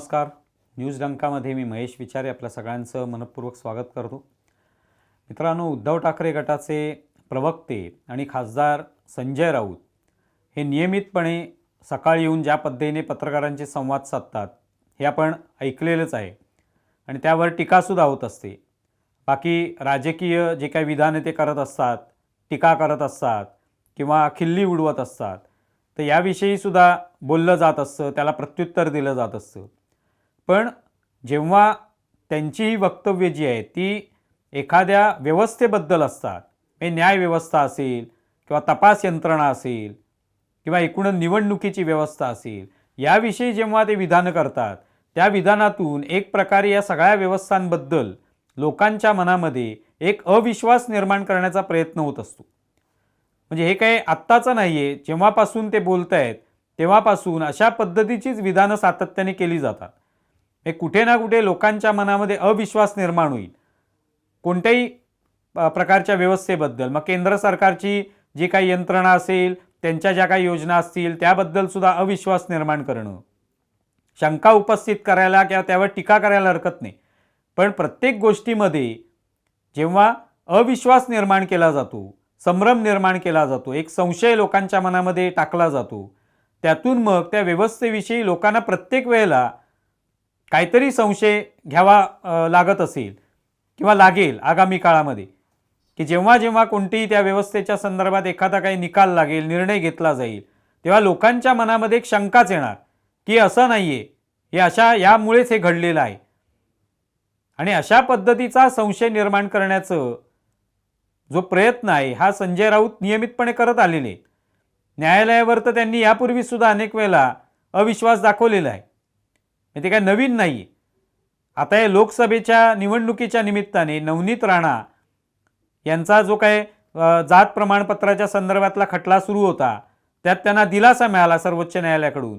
नमस्कार. न्यूज डंकामध्ये मी महेश विचारे आपल्या सगळ्यांचं मनपूर्वक स्वागत करतो. मित्रांनो उद्धव ठाकरे गटाचे प्रवक्ते आणि खासदार संजय राऊत हे नियमितपणे सकाळी येऊन ज्या पद्धतीने पत्रकारांचे संवाद साधतात हे आपण ऐकलेलंच आहे आणि त्यावर टीकासुद्धा होत असते. बाकी राजकीय जे काही विधानं ते करत असतात टीका करत असतात किंवा खिल्ली उडवत असतात तर याविषयी सुद्धा बोललं जात असतं त्याला प्रत्युत्तर दिलं जात असतं. पण जेव्हा त्यांची ही वक्तव्य जी आहे ती एखाद्या व्यवस्थेबद्दल असतात हे न्यायव्यवस्था असेल किंवा तपास यंत्रणा असेल किंवा एकूण निवडणुकीची व्यवस्था असेल याविषयी जेव्हा ते विधानं करतात त्या विधानातून एक प्रकारे या सगळ्या व्यवस्थांबद्दल लोकांच्या मनामध्ये एक अविश्वास निर्माण करण्याचा प्रयत्न होत असतो. म्हणजे हे काही आत्ताचं नाही आहे जेव्हापासून ते बोलत आहेत तेव्हापासून अशा पद्धतीचीच विधानं सातत्याने केली जातात. हे कुठे ना कुठे लोकांच्या मनामध्ये अविश्वास निर्माण होईल. कोणत्याही प्रकारच्या व्यवस्थेबद्दल मग केंद्र सरकारची जी काही यंत्रणा असेल त्यांच्या ज्या काही योजना असतील त्याबद्दल सुद्धा अविश्वास निर्माण करणं. शंका उपस्थित करायला किंवा त्यावर टीका करायला हरकत नाही. पण प्रत्येक गोष्टीमध्ये जेव्हा अविश्वास निर्माण केला जातो संभ्रम निर्माण केला जातो एक संशय लोकांच्या मनामध्ये टाकला जातो त्यातून मग त्या व्यवस्थेविषयी लोकांना प्रत्येक वेळेला काहीतरी संशय घ्यावा लागत असेल किंवा लागेल आगामी काळामध्ये की जेव्हा जेव्हा कोणतीही त्या व्यवस्थेच्या संदर्भात एखादा काही निकाल लागेल निर्णय घेतला जाईल तेव्हा लोकांच्या मनामध्ये एक शंकाच येणार की असं नाही आहे हे अशा यामुळेच हे घडलेलं आहे. आणि अशा पद्धतीचा संशय निर्माण करण्याचं जो प्रयत्न आहे हा संजय राऊत नियमितपणे करत आलेले न्यायालयावर तर त्यांनी यापूर्वीसुद्धा अनेक वेळेला अविश्वास दाखवलेला आहे. म्हणजे ते काय नवीन नाही. आता या लोकसभेच्या निवडणुकीच्या निमित्ताने नवनीत राणा यांचा जो काय जात प्रमाणपत्राच्या संदर्भातला खटला सुरू होता त्यात त्यांना दिलासा मिळाला सर्वोच्च न्यायालयाकडून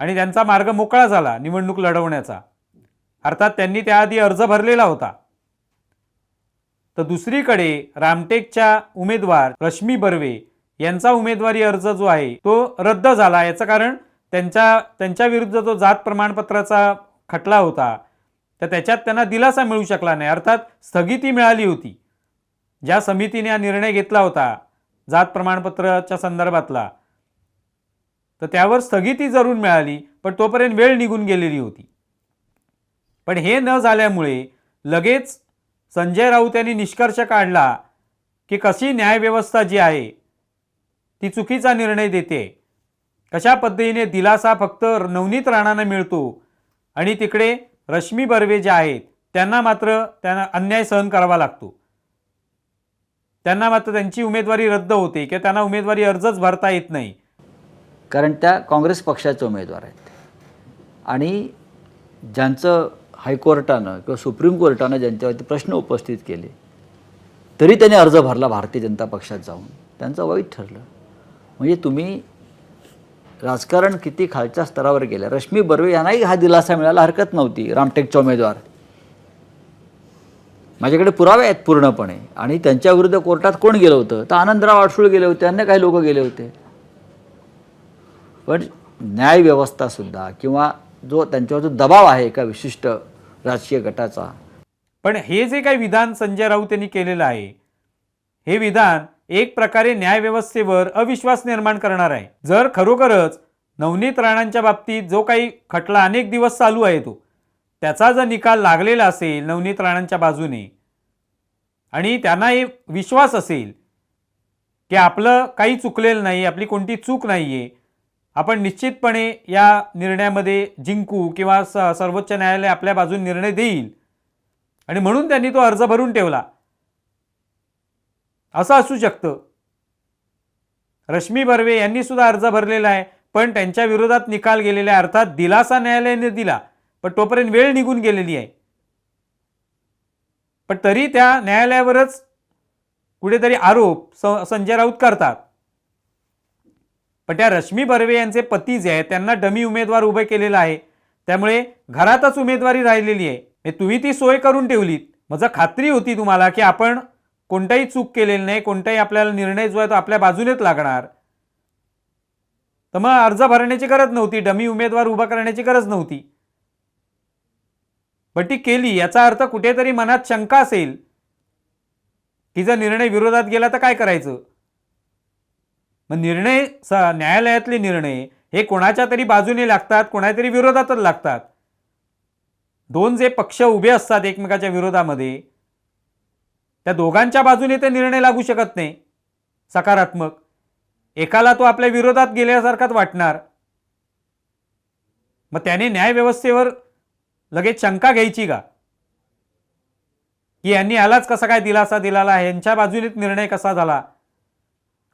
आणि त्यांचा मार्ग मोकळा झाला निवडणूक लढवण्याचा. अर्थात त्यांनी त्याआधी अर्ज भरलेला होता. तर दुसरीकडे रामटेकच्या उमेदवार रश्मी बर्वे यांचा उमेदवारी अर्ज जो आहे तो रद्द झाला. याचं कारण त्यांच्या त्यांच्या विरुद्ध जो जात प्रमाणपत्राचा खटला होता तर त्याच्यात त्यांना दिलासा मिळू शकला नाही. अर्थात स्थगिती मिळाली होती. ज्या समितीने हा निर्णय घेतला होता जात प्रमाणपत्राच्या संदर्भातला तर त्यावर स्थगिती जरूर मिळाली पण तोपर्यंत वेळ निघून गेलेली होती. पण हे न झाल्यामुळे लगेच संजय राऊत यांनी निष्कर्ष काढला की कशी न्यायव्यवस्था जी आहे ती चुकीचा निर्णय देते. कशा पद्धतीने दिलासा फक्त नवनीत राणांना मिळतो आणि तिकडे रश्मी बर्वे जे आहेत त्यांना मात्र त्यांना अन्याय सहन करावा लागतो. त्यांना मात्र त्यांची उमेदवारी रद्द होते किंवा त्यांना उमेदवारी अर्जच भरता येत नाही. कारण त्या काँग्रेस पक्षाचे उमेदवार आहेत. आणि ज्यांचं हायकोर्टानं किंवा सुप्रीम कोर्टानं ज्यांच्यावरती प्रश्न उपस्थित केले तरी त्यांनी अर्ज भरला भारतीय जनता पक्षात जाऊन. त्यांचं वाईट ठरलं. म्हणजे तुम्ही राजकारण किती खालच्या स्तरावर गेलं? रश्मी बर्वे यांनाही हा दिलासा मिळायला हरकत नव्हती रामटेकचा उमेदवार. माझ्याकडे पुरावे आहेत पूर्णपणे. आणि त्यांच्याविरुद्ध कोर्टात कोण गेलं होतं? तर आनंदराव आडसूळ गेले होते अन्य काही लोक गेले होते. पण न्यायव्यवस्थासुद्धा किंवा जो त्यांच्यावर जो दबाव आहे एका विशिष्ट राजकीय गटाचा. पण हे जे काही विधान संजय राऊत यांनी केलेलं आहे हे विधान एक प्रकारे न्यायव्यवस्थेवर अविश्वास निर्माण करणार आहे. जर खरोखरच नवनीत राणांच्या बाबतीत जो काही खटला अनेक दिवस चालू आहे तो त्याचा जर निकाल लागलेला असेल नवनीत राणांच्या बाजूने आणि त्यांना एक विश्वास असेल की आपलं काही चुकलेलं नाही आपली कोणती चूक नाही आहे आपण निश्चितपणे या निर्णयामध्ये जिंकू किंवा स सर्वोच्च न्यायालय आपल्या बाजून निर्णय देईल. आणि म्हणून त्यांनी तो अर्ज भरून ठेवला. असं असू शकतं. रश्मी बर्वे यांनी सुद्धा अर्ज भरलेला आहे पण त्यांच्या विरोधात निकाल गेलेला आहे. अर्थात दिलासा न्यायालयाने दिला पण तोपर्यंत वेळ निघून गेलेली आहे. पण तरी त्या न्यायालयावरच कुठेतरी आरोप संजय राऊत करतात. पण त्या रश्मी बर्वे यांचे पती जे आहेत त्यांना डमी उमेदवार उभे केलेला आहे. त्यामुळे घरातच उमेदवारी राहिलेली आहे. म्हणजे तुम्ही ती सोय करून ठेवलीत. माझं खात्री होती तुम्हाला की आपण कोणताही चूक केलेली नाही कोणताही आपल्याला निर्णय जो आहे तो आपल्या बाजूनेच लागणार. तर मग अर्ज भरण्याची गरज नव्हती डमी उमेदवार उभा करण्याची गरज नव्हती. पण ती केली याचा अर्थ कुठेतरी मनात शंका असेल की जर निर्णय विरोधात गेला तर काय करायचं? मग निर्णय स न्यायालयातले निर्णय हे कोणाच्या तरी बाजूने लागतात कोणातरी विरोधातच लागतात. दोन जे पक्ष उभे असतात एकमेकाच्या विरोधामध्ये त्या दोघांच्या बाजूने ते निर्णय लागू शकत नाही. सकारात्मक. एकाला तो आपल्या विरोधात गेल्यासारखाच वाटणार. मग त्याने न्यायव्यवस्थेवर लगेच शंका घ्यायची का? की यांनी यालाच कसा काय दिलासा दिलाला? यांच्या बाजूनेच निर्णय कसा झाला?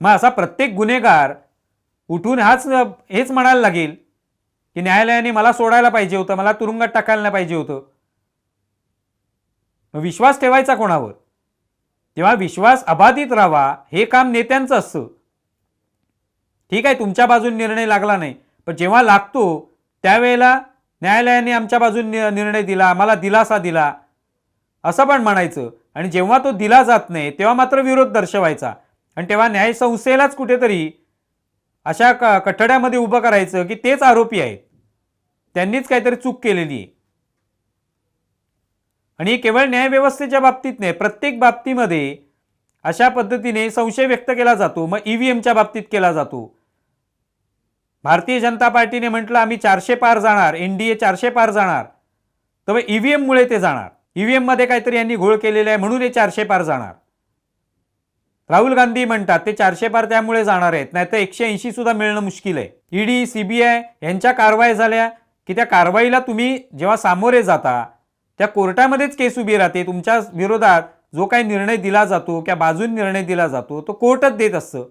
मग असा प्रत्येक गुन्हेगार उठून हाच हेच म्हणायला लागेल की न्यायालयाने मला सोडायला पाहिजे होतं मला तुरुंगात टाकायला नाही पाहिजे होतं. विश्वास ठेवायचा कोणावर? तेव्हा विश्वास अबाधित राहावा हे काम नेत्यांचं असतं. ठीक आहे तुमच्या बाजून निर्णय लागला नाही पण जेव्हा लागतो त्यावेळेला न्यायालयाने आमच्या बाजून निर्णय दिला आम्हाला दिलासा दिला असं पण म्हणायचं. आणि जेव्हा तो दिला जात नाही तेव्हा मात्र विरोध दर्शवायचा. आणि तेव्हा न्यायसंस्थेलाच कुठेतरी अशा क कठड्यामध्ये उभं करायचं की तेच आरोपी आहेत. त्यांनीच काहीतरी चूक केलेली आहे. आणि हे केवळ न्यायव्यवस्थेच्या बाबतीत नाही प्रत्येक बाबतीमध्ये अशा पद्धतीने संशय व्यक्त केला जातो मग ई व्ही एमच्या बाबतीत केला जातो. भारतीय जनता पार्टीने म्हटलं आम्ही चारशे पार जाणार एन डी ए चारशे पार जाणार. तर मग ई व्ही एममुळे ते जाणार. ई व्ही एममध्ये काहीतरी यांनी घोळ केलेला आहे म्हणून हे चारशे पार जाणार. राहुल गांधी म्हणतात ते चारशे पार त्यामुळे जाणार आहेत नाही तर एकशे ऐंशी सुद्धा मिळणं मुश्किल आहे. ईडी सीबीआय यांच्या कारवाई झाल्या की त्या कारवाईला तुम्ही जेव्हा सामोरे जाता त्या कोर्टामध्येच केस उभी राहते. तुमच्या विरोधात जो काही निर्णय दिला जातो किंवा बाजून निर्णय दिला जातो तो कोर्टच देत असतं.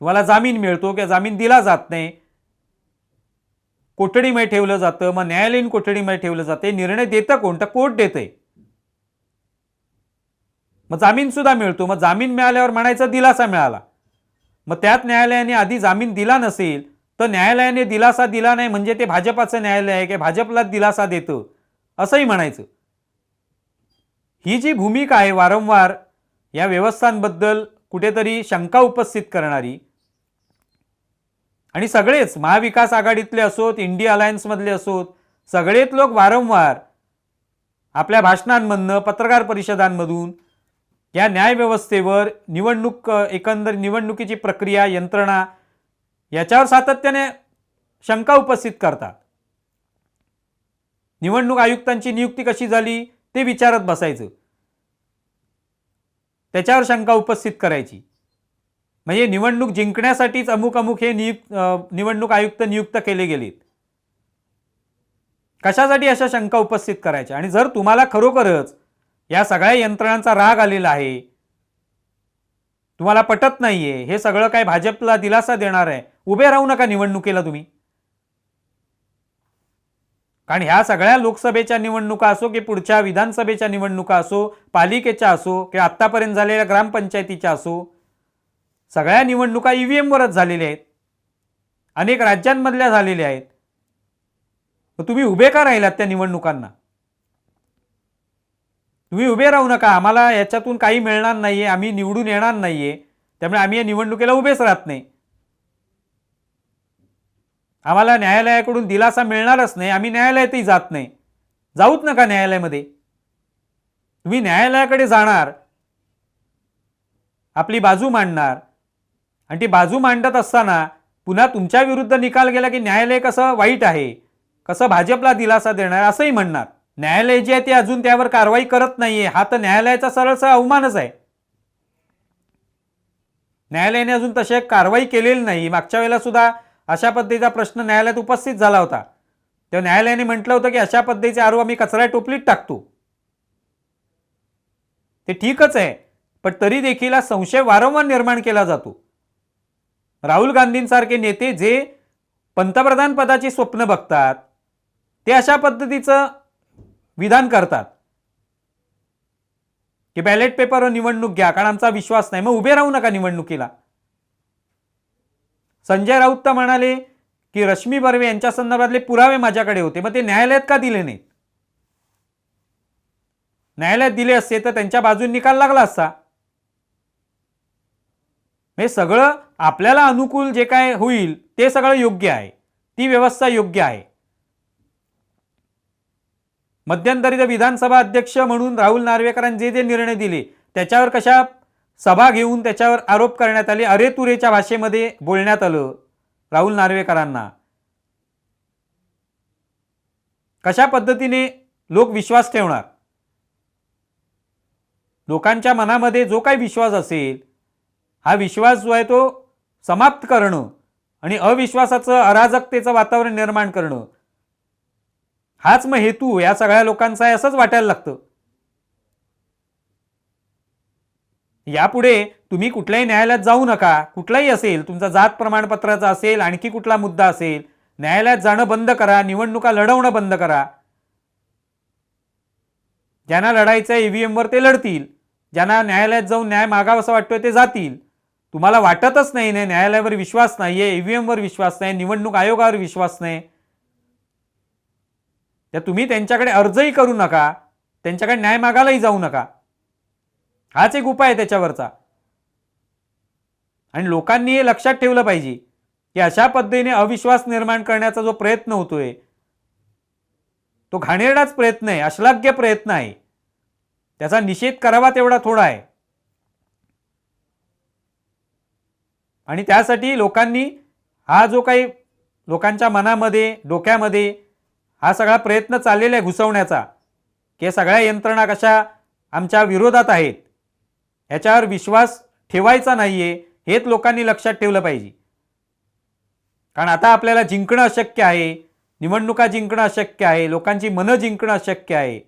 तुम्हाला जामीन मिळतो किंवा जामीन दिला जात नाही. कोठडीमध्ये ठेवलं जातं मग न्यायालयीन कोठडीमध्ये ठेवलं जाते निर्णय देतं कोण? तर कोर्ट देते मग जामीन सुद्धा मिळतो. मग जामीन मिळाल्यावर म्हणायचा दिलासा मिळाला. मग त्यात न्यायालयाने आधी जामीन दिला नसेल तर न्यायालयाने दिलासा दिला नाही म्हणजे ते भाजपाचं न्यायालय आहे की भाजपला दिलासा देतं? असंही म्हणायचं. ही जी भूमिका आहे वारंवार या व्यवस्थांबद्दल कुठेतरी शंका उपस्थित करणारी आणि सगळेच महाविकास आघाडीतले असोत इंडिया अलायन्समधले असोत सगळेच लोक वारंवार आपल्या भाषणांमधनं पत्रकार परिषदांमधून या न्यायव्यवस्थेवर निवडणूक एकंदर निवडणुकीची प्रक्रिया यंत्रणा याच्यावर सातत्याने शंका उपस्थित करतात. निवडणूक आयुक्तांची नियुक्ती कशी झाली ते विचारत बसायचं. त्याच्यावर शंका उपस्थित करायची. म्हणजे निवडणूक जिंकण्यासाठीच अमुक अमुक हे नियुक्त निवडणूक आयुक्त नियुक्त केले गेलेत. कशासाठी अशा शंका उपस्थित करायच्या? आणि जर तुम्हाला खरोखरच या सगळ्या यंत्रणांचा राग आलेला आहे तुम्हाला पटत नाहीये हे सगळं काय भाजपला दिलासा देणार आहे उभे राहू नका निवडणुकीला तुम्ही. कारण ह्या सगळ्या लोकसभेच्या निवडणुका असो की पुढच्या विधानसभेच्या निवडणुका असो पालिकेच्या असो किंवा आत्तापर्यंत झालेल्या ग्रामपंचायतीच्या असो सगळ्या निवडणुका ई व्ही एमवरच झालेल्या आहेत. अनेक राज्यांमधल्या झालेल्या आहेत. मग तुम्ही उभे का राहिलात त्या निवडणुकांना? तुम्ही उभे राहू नका. आम्हाला याच्यातून काही मिळणार नाही आहे आम्ही निवडून येणार नाही आहे त्यामुळे आम्ही या निवडणुकीला उभेच राहत नाही. आम्हाला न्यायालयाकडून दिलासा मिळणारच नाही आम्ही न्यायालयातही जात नाही. जाऊच नका न्यायालयामध्ये. तुम्ही न्यायालयाकडे जाणार आपली बाजू मांडणार आणि ती बाजू मांडत असताना पुन्हा तुमच्या विरुद्ध निकाल गेला की न्यायालय कसं वाईट आहे कसं भाजपला दिलासा देणार असंही म्हणणार. न्यायालय जे आहे ते अजून त्यावर कारवाई करत नाहीये हा तर न्यायालयाचा सरळसा अवमानच आहे. न्यायालयाने अजून तसे कारवाई केलेली नाही. मागच्या वेळेला सुद्धा अशा पद्धतीचा प्रश्न न्यायालयात उपस्थित झाला होता. तेव्हा न्यायालयाने म्हटलं होतं की अशा पद्धतीचे आरोप आम्ही कचरा टोपलीत टाकतो. ते ठीकच आहे पण तरी देखील हा संशय वारंवार निर्माण केला जातो. राहुल गांधींसारखे नेते जे पंतप्रधान पदाची स्वप्न बघतात ते अशा पद्धतीचं विधान करतात. की बॅलेट पेपरवर निवडणूक घ्या कारण आमचा विश्वास नाही. मग उभे राहू नका निवडणुकीला. संजय राऊत तर म्हणाले की रश्मी बर्वे यांच्या संदर्भातले पुरावे माझ्याकडे होते. मग ते न्यायालयात का दिले नाहीत? न्यायालयात दिले असते तर त्यांच्या बाजून निकाल लागला असता. हे सगळं आपल्याला अनुकूल जे काय होईल ते सगळं योग्य आहे. ती व्यवस्था योग्य आहे. मध्यंतरी विधानसभा अध्यक्ष म्हणून राहुल नार्वेकरांनी जे जे निर्णय दिले त्याच्यावर कशा सभा घेऊन त्याच्यावर आरोप करण्यात आले. अरे तुरेच्या भाषेमध्ये बोलण्यात आलं. राहुल नार्वेकरांना. कशा पद्धतीने लोक विश्वास ठेवणार? लोकांच्या मनामध्ये जो काही विश्वास असेल हा विश्वास जो आहे तो समाप्त करणं आणि अविश्वासाचं अराजकतेचं वातावरण निर्माण करणं हाच मग हेतू या सगळ्या लोकांचा आहे असंच वाटायला लागतं. यापुढे तुम्ही कुठल्याही न्यायालयात जाऊ नका. कुठलाही असेल तुमचा जात प्रमाणपत्राचा असेल आणखी कुठला मुद्दा असेल न्यायालयात जाणं बंद करा निवडणुका लढवणं बंद करा. ज्यांना लढायचं आहे ईव्हीएमवर ते लढतील. ज्यांना न्यायालयात जाऊन न्याय मागावासा वाटतोय ते जातील. तुम्हाला वाटतच नाही नाही न्यायालयावर विश्वास नाही आहे ईव्हीएमवर विश्वास नाही निवडणूक आयोगावर विश्वास नाही. तर तुम्ही त्यांच्याकडे अर्जही करू नका. त्यांच्याकडे न्याय मागायलाही जाऊ नका. हाच एक उपाय आहे त्याच्यावरचा. आणि लोकांनी हे लक्षात ठेवलं पाहिजे की अशा पद्धतीने अविश्वास निर्माण करण्याचा जो प्रयत्न होतोय तो घाणेरडाच प्रयत्न आहे अश्लाघ्य प्रयत्न आहे. त्याचा निषेध करावा तेवढा थोडा आहे. आणि त्यासाठी लोकांनी हा जो काही लोकांच्या मनामध्ये डोक्यामध्ये हा सगळा प्रयत्न चाललेला आहे घुसवण्याचा की या सगळ्या यंत्रणा कशा आमच्या विरोधात आहेत. याच्यावर विश्वास ठेवायचा नाही आहे हेच लोकांनी लक्षात ठेवलं पाहिजे. कारण आता आपल्याला जिंकणं अशक्य आहे निवडणुका जिंकणं अशक्य आहे लोकांची मनं जिंकणं अशक्य आहे.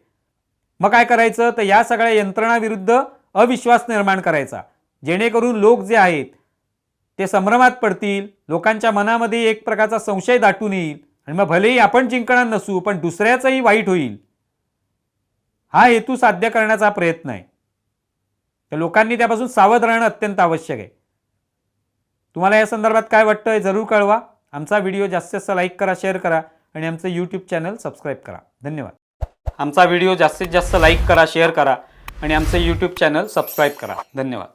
मग काय करायचं? तर या सगळ्या यंत्रणाविरुद्ध अविश्वास निर्माण करायचा. जेणेकरून लोक जे आहेत ते संभ्रमात पडतील लोकांच्या मनामध्ये एक प्रकारचा संशय दाटून येईल. आणि मग भलेही आपण जिंकणार नसू पण दुसऱ्याचंही वाईट होईल. हा हेतू साध्य करण्याचा प्रयत्न आहे. तर लोकांनी त्यापासून सावध राहणं अत्यंत आवश्यक आहे. तुम्हाला या संदर्भात काय वाटतं हे जरूर कळवा. आमचा व्हिडिओ जास्तीत जास्त लाईक करा शेअर करा आणि आमचं यूट्यूब चॅनल सबस्क्राईब करा. धन्यवाद. आमचा व्हिडिओ जास्तीत जास्त लाईक करा शेअर करा आणि आमचं यूट्यूब चॅनल सबस्क्राईब करा. धन्यवाद.